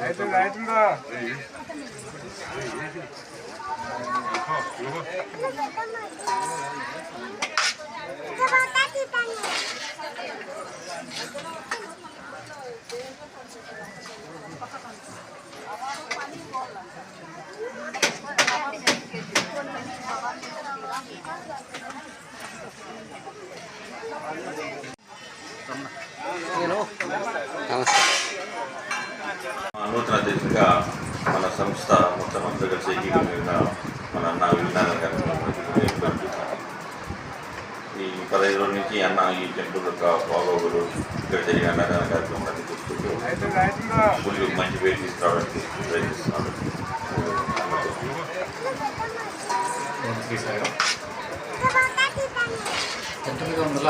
అవుతుందా అవుతుందా నమస్తే నూతన అధ్యక్షుడిగా మన సంస్థ మొత్తం అంతా కలిసి ఏకీకరణ మన అన్న విజ్ఞాన కార్యక్రమం ఈ పదహైదు రోజుల నుంచి అన్న ఈ టెంపుల్ యొక్క బాగోగులు ఇక్కడ జరిగిన అన్నదాన కార్యక్రమం అన్ని చూసుకుంటూ మంచి పేరు తీసుకురావడానికి పంతొమ్మిది వందల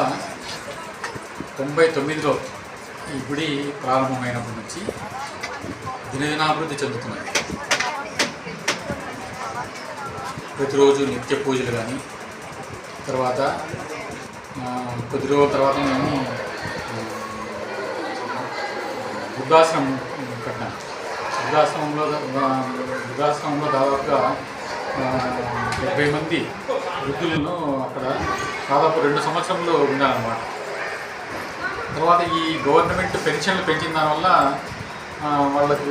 తొంభై తొమ్మిదిలో ఈ గుడి ప్రారంభమైనప్పటి నుంచి దినదినాభివృద్ధి చెందుతున్నది. ప్రతిరోజు నిత్య పూజలు కానీ తర్వాత కొద్ది రోజుల తర్వాత మేము వృద్ధాశ్రమం కట్టాం. వృద్ధాశ్రమంలో వృద్ధాశ్రమంలో దాదాపుగా డెబ్బై మంది వృద్ధులను అక్కడ దాదాపు రెండు సంవత్సరంలో ఉన్నారన్నమాట తర్వాత ఈ గవర్నమెంట్ పెన్షన్లు పెంచిన దానివల్ల వాళ్ళకి.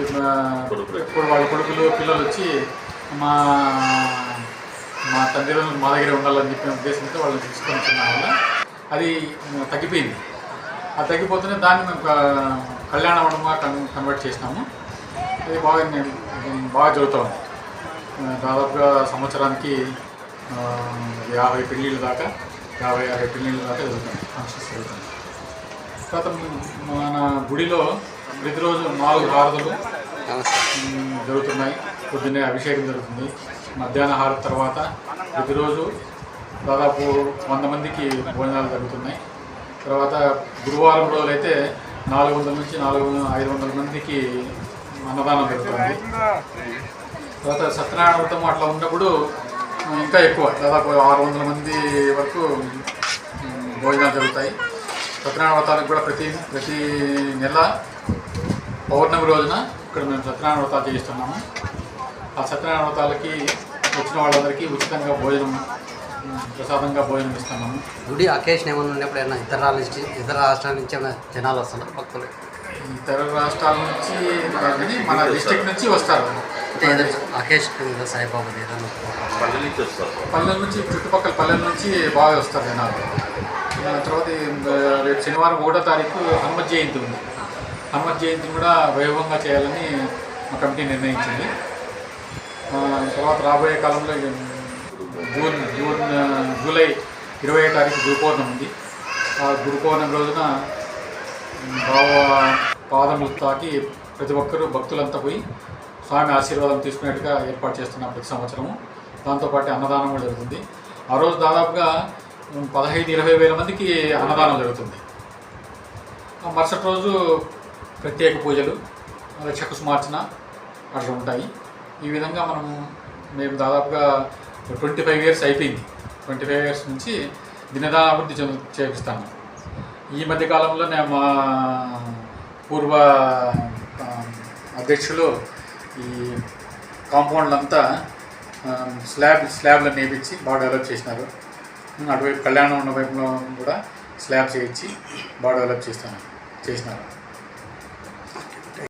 ఇప్పుడు వాళ్ళ కొడుకులు పిల్లలు వచ్చి మా మా తల్లిదండ్రులు మా దగ్గర ఉండాలని చెప్పిన ఉద్దేశంతో వాళ్ళని తీసుకొని వచ్చిన వల్ల అది తగ్గిపోయింది. అది తగ్గిపోతూనే దాన్ని మేము కళ్యాణ మండపంగా కన్ కన్వర్ట్ చేసినాము. అది బాగా బాగా జరుగుతూ దాదాపుగా సంవత్సరానికి యాభై పెళ్ళిళ్ళు దాకా యాభై అరవై పెళ్ళిళ్ళు దాకా జరుగుతుంది ఫంక్షన్స్ జరుగుతుంది తర్వాత మన గుడిలో ప్రతిరోజు నాలుగు హారతులు జరుగుతున్నాయి. పొద్దున్నే అభిషేకం జరుగుతుంది. మధ్యాహ్న హారతి తర్వాత ప్రతిరోజు దాదాపు వంద మందికి భోజనాలు జరుగుతున్నాయి. తర్వాత గురువారం రోజులైతే నాలుగు వందల నుంచి నాలుగు ఐదు వందల మందికి అన్నదానం జరుగుతుంది. తర్వాత సత్యనారాయణ వ్రతం అట్లా ఉన్నప్పుడు ఇంకా ఎక్కువ. దాదాపు ఆరు వందల మంది వరకు భోజనాలు జరుగుతాయి. సత్యనారాయణ వ్రతానికి కూడా ప్రతి ప్రతి నెల పౌర్ణమి రోజున ఇక్కడ మేము సత్యనారాయణ వ్రతాలు చేయిస్తున్నాము. ఆ సత్యనారాయణ వ్రతాలకి వచ్చిన వాళ్ళందరికీ ఉచితంగా భోజనం ప్రసాదంగా భోజనం ఇస్తున్నాము. గుడి అకేషన్ ఏమైనా ఉన్నప్పుడు ఏమైనా ఇతర నుంచి ఇతర రాష్ట్రాల నుంచి ఏమైనా జనాలు వస్తున్నారు భక్తులు? ఇతర రాష్ట్రాల నుంచి మన డిస్టిక్ నుంచి వస్తారు. అంటే ఏదైనా అకేషన్ మీద సాయిబాబా ఏదైనా పల్లె నుంచి వస్తారు. పల్లెల నుంచి చుట్టుపక్కల పల్లెల నుంచి బాగా వస్తారు జనాలు. ఆ తర్వాత రేపు శనివారం ఒకటో తారీఖు హనుమత్ జయంతి ఉంది. హనుమత్ జయంతిని కూడా వైభవంగా చేయాలని మా కమిటీ నిర్ణయించింది. ఆ, తర్వాత రాబోయే కాలంలో జూన్ జూన్ జూలై ఇరవై తారీఖు గురు పౌర్ణమి ఉంది. ఆ గురు పౌర్ణమి రోజున బావ పాదములు తాకి ప్రతి ఒక్కరూ భక్తులంతా పోయి స్వామి ఆశీర్వాదం తీసుకునేట్టుగా ఏర్పాటు చేస్తున్నాం ప్రతి సంవత్సరము. దాంతోపాటు అన్నదానం కూడా జరుగుతుంది. ఆ రోజు దాదాపుగా పదహైదు ఇరవై వేల మందికి అన్నదానం జరుగుతుంది. మరుసటి రోజు ప్రత్యేక పూజలు రక్షక సుమార్చన అట్లా ఉంటాయి. ఈ విధంగా మనం మేము దాదాపుగా ట్వంటీ ఫైవ్ ఇయర్స్ అయిపోయింది. ట్వంటీ ఫైవ్ ఇయర్స్ నుంచి దినదాభివృద్ధి చెందు చేపిస్తాను ఈ మధ్య కాలంలో నేను మా పూర్వ అధ్యక్షులు ఈ కాంపౌండ్లంతా స్లాబ్ స్లాబ్లను వేయించి బాగా డెవలప్ చేసినారు. అటువైపు కళ్యాణం ఉన్న వైపులో కూడా స్లాబ్ చేయించి బాగా డెవలప్ చేస్తాను చేసినారు.